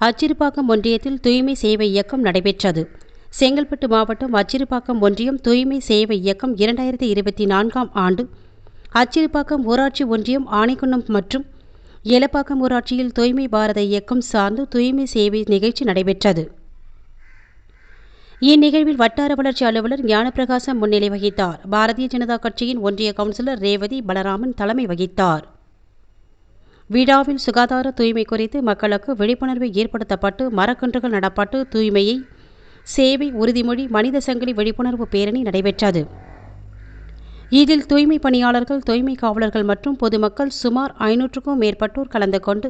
அச்சிறுபாக்கம் ஒன்றியத்தில் தூய்மை சேவை இயக்கம் நடைபெற்றது. செங்கல்பட்டு மாவட்டம் அச்சிறுபாக்கம் ஒன்றியம் தூய்மை சேவை இயக்கம் இரண்டாயிரத்தி இருபத்தி நான்காம் ஆண்டு. அச்சிறுபாக்கம் ஊராட்சி ஒன்றியம் ஆணைக்குண்ணம் மற்றும் எலப்பாக்கம் ஊராட்சியில் தூய்மை பாரத இயக்கம் சார்ந்து தூய்மை சேவை நிகழ்ச்சி நடைபெற்றது. இந்நிகழ்வில் வட்டார வளர்ச்சி அலுவலர் ஞானப்பிரகாசம் முன்னிலை வகித்தார். பாரதிய ஜனதா கட்சியின் ஒன்றிய கவுன்சிலர் ரேவதி பலராமன் தலைமை வகித்தார். விழாவில் சுகாதார தூய்மை குறித்து மக்களுக்கு விழிப்புணர்வு ஏற்படுத்தப்பட்டு மரக்கன்றுகள் நடப்பட்டு தூய்மையை சேவை உறுதிமொழி மனித சங்கிலி விழிப்புணர்வு பேரணி நடைபெற்றது. இதில் தூய்மை பணியாளர்கள் தூய்மை காவலர்கள் மற்றும் பொதுமக்கள் சுமார் ஐநூற்றுக்கும் மேற்பட்டோர் கலந்து கொண்டு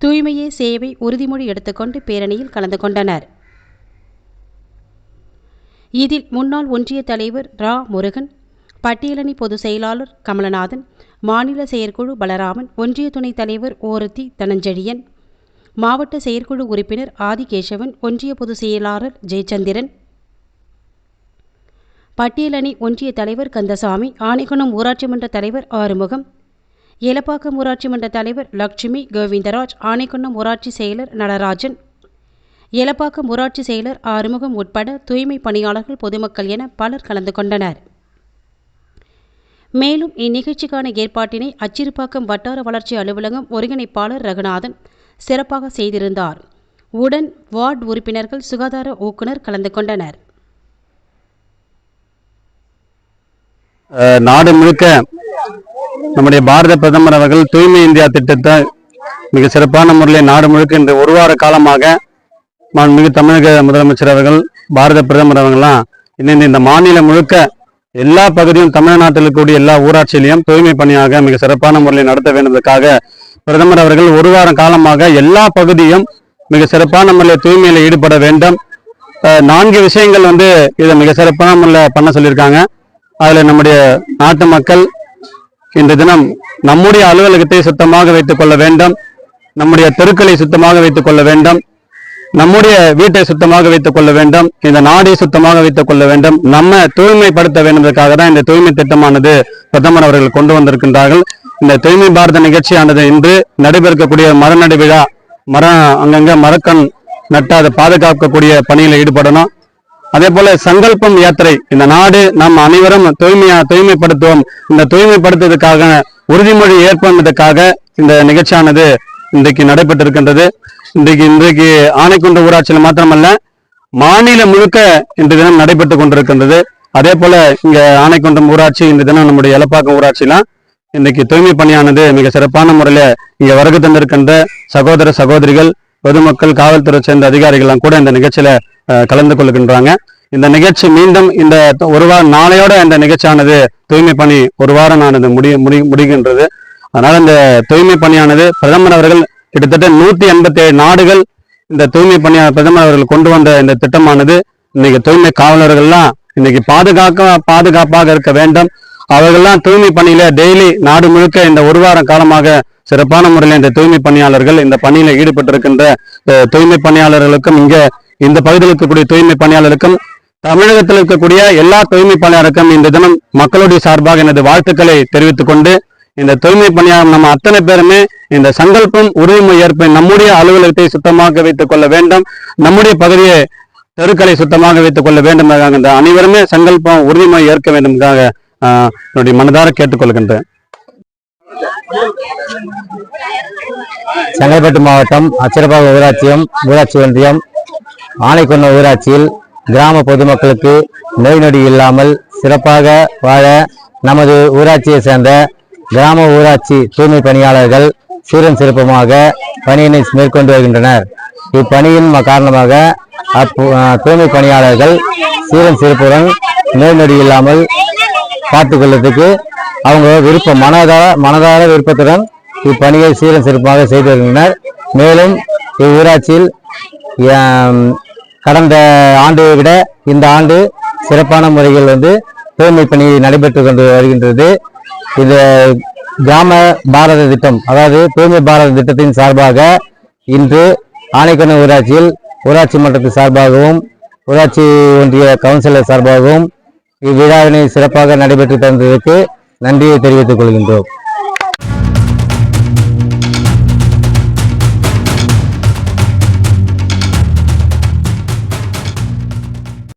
தூய்மையே சேவை உறுதிமொழி எடுத்துக்கொண்டு பேரணியில் கலந்து கொண்டனர். இதில் முன்னாள் ஒன்றிய தலைவர் ரா. முருகன் பட்டியலணி பொதுச் செயலாளர் கமலநாதன் மாநில செயற்குழு பலராமன் ஒன்றிய துணைத் தலைவர் ஓரத்தி தனஞ்செழியன் மாவட்ட செயற்குழு உறுப்பினர் ஆதிகேசவன் ஒன்றிய பொதுச் செயலாளர் ஜெயச்சந்திரன் பட்டியலணி ஒன்றிய தலைவர் கந்தசாமி ஆணைக்குணம் ஊராட்சி மன்ற தலைவர் ஆறுமுகம் எலப்பாக்கம் ஊராட்சி மன்ற தலைவர் லட்சுமி கோவிந்தராஜ் ஆணைக்குளம் ஊராட்சி செயலர் நடராஜன் எலப்பாக்கம் ஊராட்சி செயலர் ஆறுமுகம் உட்பட தூய்மை பணியாளர்கள் பொதுமக்கள் என பலர் கலந்து கொண்டனர். மேலும் இந்நிகழ்ச்சிக்கான ஏற்பாட்டினை அச்சிறுபாக்கம் வட்டார வளர்ச்சி அலுவலகம் ஒருங்கிணைப்பாளர் ரகுநாதன் சிறப்பாக செய்திருந்தார். உடன் வார்டு உறுப்பினர்கள் சுகாதார ஊக்குனர் கலந்து கொண்டனர். நாடு முழுக்க நம்முடைய பாரத பிரதமர் அவர்கள் தூய்மை இந்தியா திட்டத்தை மிக சிறப்பான முறையில் நாடு முழுக்க இந்த ஒரு வார காலமாக மிகு தமிழக முதலமைச்சர் அவர்கள் பாரத பிரதமர் அவர்கள்லாம் இணைந்து இந்த மாநிலம் முழுக்க எல்லா பகுதியும் தமிழ்நாட்டில் இருக்கக்கூடிய எல்லா ஊராட்சியிலையும் தூய்மை பணியாக மிக சிறப்பான முறையில் நடத்த வேண்டுவதற்காக பிரதமர் அவர்கள் ஒரு வாரம் காலமாக எல்லா பகுதியும் மிக சிறப்பான முறையில் தூய்மையில் ஈடுபட வேண்டும். நான்கு விஷயங்கள் வந்து இதை மிக சிறப்பான முறையில் பண்ண சொல்லியிருக்காங்க. அதில் நம்முடைய நாட்டு மக்கள் இந்த தினம் நம்முடைய அலுவலகத்தை சுத்தமாக வைத்துக் கொள்ள வேண்டும். நம்முடைய தெருக்களை சுத்தமாக வைத்துக் கொள்ள வேண்டும். நம்முடைய வீட்டை சுத்தமாக வைத்துக் கொள்ள வேண்டும் இந்த நாடை சுத்தமாக வைத்துக் கொள்ள வேண்டும் நம்ம தூய்மைப்படுத்த வேண்டுவதற்காக தான் இந்த தூய்மை திட்டமானது பிரதமர் அவர்கள் கொண்டு வந்திருக்கின்றார்கள். இந்த தூய்மை பாரத நிகழ்ச்சியானது இன்று நடைபெறக்கூடிய மரநடை விழா மரம் அங்கங்க மரக்கண் நட்டு அதை பாதுகாக்கக்கூடிய பணியில் ஈடுபடணும். அதே போல சங்கல்பம் யாத்திரை இந்த நாடு நாம் அனைவரும் தூய்மையா தூய்மைப்படுத்துவோம். இந்த தூய்மைப்படுத்துவதற்காக உறுதிமொழி ஏற்பதற்காக இந்த நிகழ்ச்சியானது இன்றைக்கு நடைபெற்றிருக்கின்றது. இன்றைக்கு இன்றைக்கு ஆணைக்குண்ட ஊராட்சியில் மாத்திரமல்ல மாநிலம் முழுக்க இன்று தினம் நடைபெற்று கொண்டிருக்கின்றது. அதே போல இங்க ஆணைக்குண்டம் ஊராட்சி இந்த தினம் நம்முடைய எலப்பாக்கம் ஊராட்சிலாம் இன்னைக்கு தூய்மை பணியானது மிக சிறப்பான முறையில இங்க வருகை தந்திருக்கின்ற சகோதர சகோதரிகள் பொதுமக்கள் காவல்துறை சேர்ந்த அதிகாரிகள்லாம் கூட இந்த நிகழ்ச்சியில கலந்து கொள்கின்றாங்க. இந்த நிகழ்ச்சி மீண்டும் இந்த ஒரு வாரம் நாளையோட இந்த நிகழ்ச்சியானது தூய்மை பணி ஒரு வாரம் ஆனது முடி முடி முடிகின்றது. அதனால இந்த தூய்மை பணியானது பிரதமர் அவர்கள் கிட்டத்தட்ட நூத்தி எண்பத்தி ஏழு நாடுகள் இந்த தூய்மை பணியாளர் பிரதமர் அவர்கள் கொண்டு வந்த இந்த திட்டமானது. இன்னைக்கு தூய்மை காவலர்கள்லாம் இன்னைக்கு பாதுகாக்க பாதுகாப்பாக இருக்க வேண்டும். அவர்கள்லாம் தூய்மை பணியில டெய்லி நாடு முழுக்க இந்த ஒரு வாரம் காலமாக சிறப்பான முறையில் இந்த தூய்மை பணியாளர்கள் இந்த பணியில ஈடுபட்டிருக்கின்ற தூய்மை பணியாளர்களுக்கும் இங்க இந்த பகுதியில் இருக்கக்கூடிய தூய்மை பணியாளருக்கும் தமிழகத்தில் இருக்கக்கூடிய எல்லா தூய்மை பணியாளருக்கும் இந்த தினம் மக்களுடைய சார்பாக எனது வாழ்த்துக்களை தெரிவித்துக் கொண்டு இந்த தூய்மை பணியாளர் நம்ம அத்தனை பேருமே இந்த சங்கல்பம் உறுதிமொழி ஏற்ப நம்முடைய அலுவலகத்தை சுத்தமாக வைத்துக் கொள்ள வேண்டும். நம்முடைய பகுதியை தெருக்களை சுத்தமாக வைத்துக் கொள்ள வேண்டும் இந்த அனைவருமே சங்கல்பம் உறுதிமொழி ஏற்க வேண்டும் என்னுடைய மனதார கேட்டுக்கொள்கின்றேன். செங்கல்பட்டு மாவட்டம் அச்சிறப்பாக ஊராட்சியம் ஊராட்சி ஒன்றியம் ஆனைக்குன்ன ஊராட்சியில் கிராம பொதுமக்களுக்கு நோய் நொடி இல்லாமல் சிறப்பாக வாழ நமது ஊராட்சியை சேர்ந்த கிராம ஊராட்சி தூய்மை பணியாளர்கள் சீரும் சிறப்புமாக பணியினை மேற்கொண்டு வருகின்றனர். இப்பணியின் காரணமாக அப்போ தூய்மை பணியாளர்கள் சீரும் சிறப்புடன் நோய் நொடி இல்லாமல் பார்த்துக்கொள்வதற்கு அவங்க விருப்பம் மனதார மனதார விருப்பத்துடன் இப்பணியை சீரும் சிறப்பாக செய்து வருகின்றனர். மேலும் இவ்வூராட்சியில் கடந்த ஆண்டை விட இந்த ஆண்டு சிறப்பான முறையில் வந்து தூய்மை பணி நடைபெற்று கொண்டு வருகின்றது. இது கிராம பாரத திட்டம் அதாவது தூய்மை பாரத திட்டத்தின் சார்பாக இன்று ஆனைக்கண்ண ஊராட்சியில் ஊராட்சி மன்றத்தின் சார்பாகவும் ஊராட்சி ஒன்றிய கவுன்சிலர் சார்பாகவும் இவ்விழாவினை சிறப்பாக நடைபெற்று தந்ததற்கு நன்றியை தெரிவித்துக் கொள்கின்றோம்.